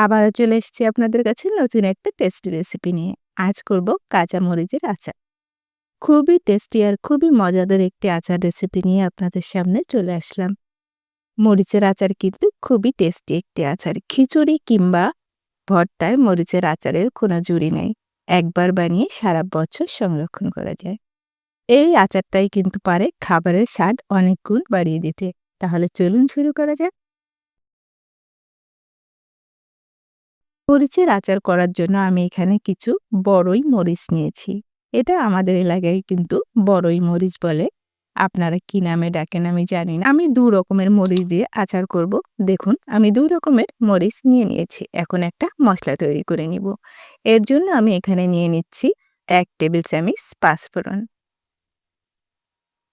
আবারও চলে এসেছি আপনাদের কাছে নতুন একটা টেস্টি রেসিপি নিয়ে। আজ করব কাঁচা মরিচের আচার। খুবই টেস্টি আর খুবই মজাদার একটি আচার রেসিপি নিয়ে আপনাদের সামনে চলে আসলাম। মরিচের আচার কিন্তু খুবই টেস্টি একটি আচার। খিচুড়ি কিংবা ভর্তায় মরিচের আচারের কোনো জুড়ি নেই। একবার বানিয়ে সারা বছর সংরক্ষণ করা যায়। এই আচারটাই কিন্তু পারে খাবারের স্বাদ অনেক গুণ বাড়িয়ে দিতে। তাহলে চলুন শুরু করা যাক। মরিচের আচার করার জন্য আমি এখানে কিছু বড়ই মরিচ নিয়েছি। এটা আমাদের এলাকায় কিন্তু বড়ই মরিচ বলে। আপনারা কি নামে ডাকেন আমি জানি না। আমি দু রকমের মরিচ দিয়ে আচার করব। দেখুন, আমি দু রকমের মরিচ নিয়ে নিয়েছি। এখন একটা মশলা তৈরি করে নিব। এর জন্য আমি এখানে নিয়ে নিচ্ছি এক টেবিল চামিচ পাঁচফোড়ন।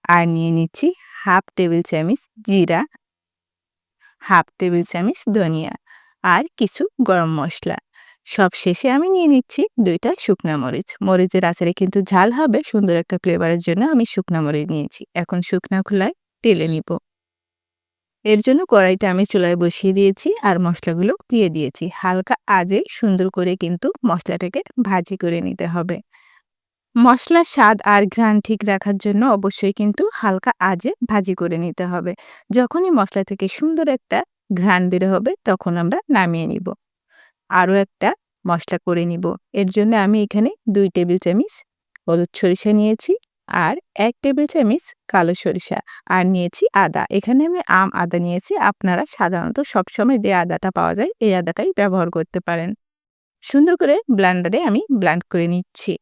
আর নিয়ে নিচ্ছি হাফ টেবিল চামিচ জিরা। হাফ টেবিল চামিচ ধনিয়া। আর কিছু গরম মশলা। সব শেষে আমি নিয়ে নিচ্ছি দুইটা শুকনো মরিচ। মরিচের আচারে কিন্তু ঝাল হবে, সুন্দর একটা ফ্লেভারের জন্য আমি শুকনো মরিচ নিয়েছি। এখন শুকনো খোলায় তেলে নিব। এর জন্য কড়াইতে আমি চুলায় বসিয়ে দিয়েছি আর মশলাগুলো দিয়ে দিয়েছি। হালকা আজে সুন্দর করে কিন্তু মশলাটাকে ভাজি করে নিতে হবে। মশলার স্বাদ আর ঘ্রাণ ঠিক রাখার জন্য অবশ্যই কিন্তু হালকা আজে ভাজি করে নিতে হবে। যখনই মশলা থেকে সুন্দর একটা ঘ্রাণ বের হবে, তখন আমরা নামিয়ে নিব। আরও একটা মশলা করে নিব। এর জন্য আমি এখানে দুই টেবিল চামিচ হলুদ সরিষা নিয়েছি আর এক টেবিল চামিচ কালো সরিষা আর নিয়েছি আদা। এখানে আমি আম, আদা নিয়েছি। আপনারা সাধারণত সবসময় যে আদাটা পাওয়া যায়, এই আদাটাই ব্যবহার করতে পারেন। সুন্দর করে ব্লান্ডারে আমি ব্লান্ড করে নিচ্ছি।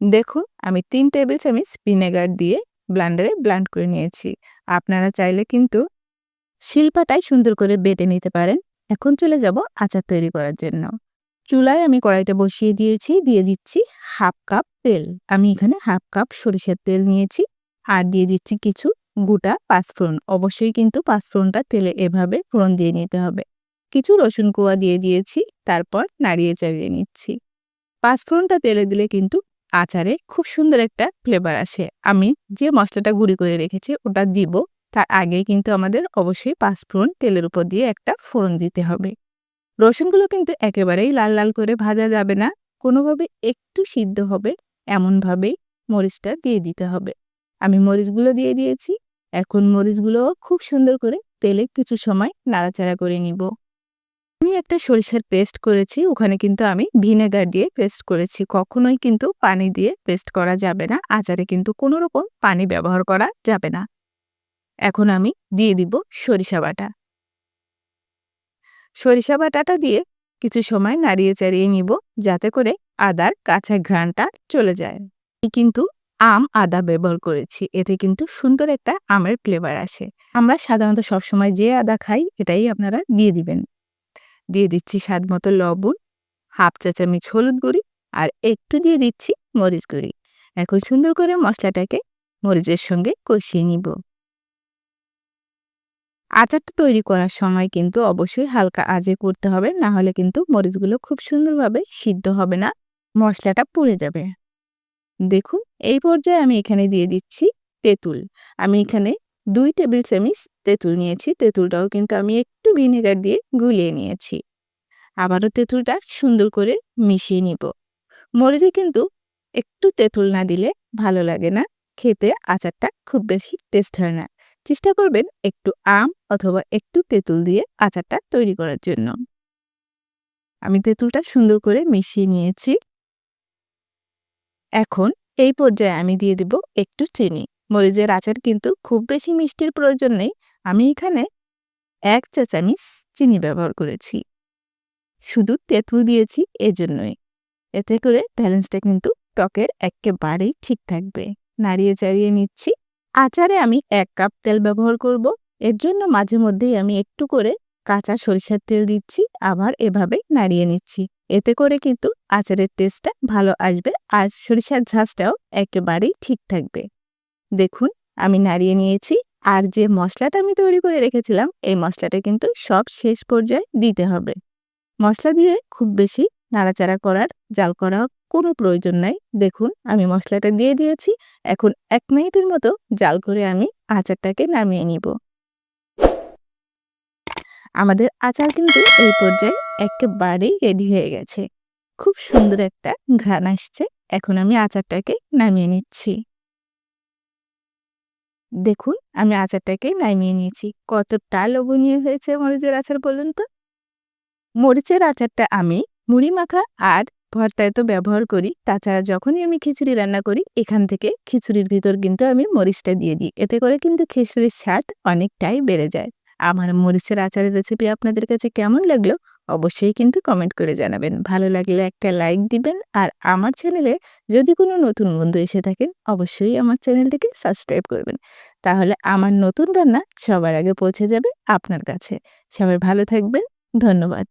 দেখুন, আমি তিন টেবিল চামিচ ভিনেগার দিয়ে ব্লান্ডারে ব্লান্ড করে নিয়েছি। আপনারা চাইলে কিন্তু শিল্পাটাই সুন্দর করে বেটে নিতে পারেন। এখন চলে যাব আচার তৈরি করার জন্য। চুলায় আমি কড়াইটা বসিয়ে দিয়েছি, দিয়ে দিচ্ছি হাফ কাপ তেল। আমি এখানে হাফ কাপ সরিষার তেল নিয়েছি আর দিয়ে দিচ্ছি কিছু গোটা পাঁচফোড়ন। অবশ্যই কিন্তু পাঁচফোড়নটা তেলে এভাবে ফোড়ন দিয়ে নিতে হবে। কিছু রসুন কুয়া দিয়ে দিয়েছি, তারপর নাড়িয়ে চাড়িয়ে নিচ্ছি। পাঁচফোড়নটা তেলে দিলে কিন্তু আচারে খুব সুন্দর একটা ফ্লেভার আসে। আমি যে মশলাটা গুঁড়ি করে রেখেছি ওটা দিব তার আগে কিন্তু আমাদের অবশ্যই পাঁচফোড়ন তেলের উপর দিয়ে একটা ফোড়ন দিতে হবে। রসুনগুলো কিন্তু একেবারেই লাল লাল করে ভাজা যাবে না, কোনোভাবে একটু সিদ্ধ হবে, এমনভাবেই মরিচটা দিয়ে দিতে হবে। আমি মরিচগুলো দিয়ে দিয়েছি, এখন মরিচগুলো খুব সুন্দর করে তেলে কিছু সময় নাড়াচাড়া করে নিব। আমি একটা সরিষার পেস্ট করেছি, ওখানে কিন্তু আমি ভিনেগার দিয়ে পেস্ট করেছি, কখনোই কিন্তু পানি দিয়ে পেস্ট করা যাবে না, আচারে কিন্তু কোনো রকম পানি ব্যবহার করা যাবে না। এখন আমি দিয়ে দিব সরিষা বাটা। সরিষা বাটাটা দিয়ে কিছু সময় নাড়িয়ে চাড়িয়ে নিব যাতে করে আদার কাঁচা ঘ্রাণটা চলে যায়। কিন্তু আম আদা ব্যবহার করেছি, এতে কিন্তু সুন্দর একটা আমের ফ্লেভার আসে। আমরা সাধারণত সবসময় যে আদা খাই, এটাই আপনারা দিয়ে দিবেন। দিয়ে দিচ্ছি স্বাদ মতো লবণ, হাফ চা চামচ হলুদ গুঁড়ি আর একটু দিয়ে দিচ্ছি মরিচ গুঁড়ি। এখন সুন্দর করে মশলাটাকে মরিচের সঙ্গে কষিয়ে নিব। আচারটা তৈরি করার সময় কিন্তু অবশ্যই হালকা আজে করতে হবে। না হলে কিন্তু মরিচগুলো খুব সুন্দরভাবে সিদ্ধ হবে না, মশলাটা পুড়ে যাবে। দেখুন, এই পর্যায়ে আমি এখানে দিয়ে দিচ্ছি তেঁতুল। আমি এখানে দুই টেবিল চামিচ তেঁতুল নিয়েছি। তেঁতুলটাও কিন্তু আমি একটু ভিনেগার দিয়ে গুলিয়ে নিয়েছি। আবারও তেঁতুলটা সুন্দর করে মিশিয়ে নিব। মরিচে কিন্তু একটু তেঁতুল না দিলে ভালো লাগে না। খেতে আচারটা খুব বেশি টেস্ট হয় না। চেষ্টা করবেন একটু আম অথবা একটু তেঁতুল দিয়ে আচারটা তৈরি করার জন্য। আমি তেঁতুলটা সুন্দর করে মিশিয়ে নিয়েছি। এখন এই পর্যায়ে আমি দিয়ে দেব একটু চিনি। মরিচের আচার কিন্তু খুব বেশি মিষ্টির প্রয়োজন নেই। আমি এখানে এক চা চামিচ চিনি ব্যবহার করেছি। শুধু তেঁতুল দিয়েছি এজন্যই। এতে করে ব্যালেন্সটা কিন্তু টকের একেবারেই ঠিক থাকবে। নাড়িয়ে চাড়িয়ে নিচ্ছি। আচারে আমি এক কাপ তেল ব্যবহার করব। এর জন্য মাঝে মধ্যেই আমি একটু করে কাঁচা সরিষার তেল দিচ্ছি, আবার এভাবে নাড়িয়ে নিচ্ছি। এতে করে কিন্তু আচারের টেস্টটা ভালো আসবে আর সরিষার ঝাঁজটাও একেবারেই ঠিক থাকবে। দেখুন, আমি নাড়িয়ে নিয়েছি আর যে মশলাটা আমি তৈরি করে রেখেছিলাম, এই মশলাটা কিন্তু সব শেষ পর্যায়ে দিতে হবে। মশলা দিয়ে খুব বেশি নাড়াচাড়া করার, জাল করা কোনো প্রয়োজন নাই। দেখুন, আমি মশলাটা দিয়ে দিয়েছি। এখন এক মিনিটের মতো জাল করে আমি আচারটাকে নামিয়ে নিব। আমাদের আচার কিন্তু এই পর্যায়ে একেবারেই রেডি হয়ে গেছে। খুব সুন্দর একটা ঘ্রাণ আসছে। এখন আমি আচারটাকে নামিয়ে নিচ্ছি। দেখুন, আমি আচারটাকে নামিয়ে নিয়েছি। কতটা লোভনীয় হয়েছে মরিচের আচার বলুন তো? মরিচের আচারটা আমি মুড়ি মাখা আর ভর্তায় তো ব্যবহার করি। তাছাড়া যখনই আমি খিচুড়ি রান্না করি, এখান থেকে খিচুড়ির ভিতর কিন্তু আমি মরিচটা দিয়ে দিই। এতে করে কিন্তু খিচুড়ির স্বাদ অনেকটাই বেড়ে যায়। আমার মরিচের আচারের রেসিপি আপনাদের কাছে কেমন লাগল অবশ্যই কিন্তু কমেন্ট করে জানাবেন। ভালো লাগলে একটা লাইক দিবেন আর আমার চ্যানেলে যদি কোনো নতুন বন্ধু এসে থাকেন, অবশ্যই আমার চ্যানেলটিকে সাবস্ক্রাইব করবেন। তাহলে আমার নতুন রান্না সবার আগে পৌঁছে যাবে আপনার কাছে। সবাই ভালো থাকবেন। ধন্যবাদ।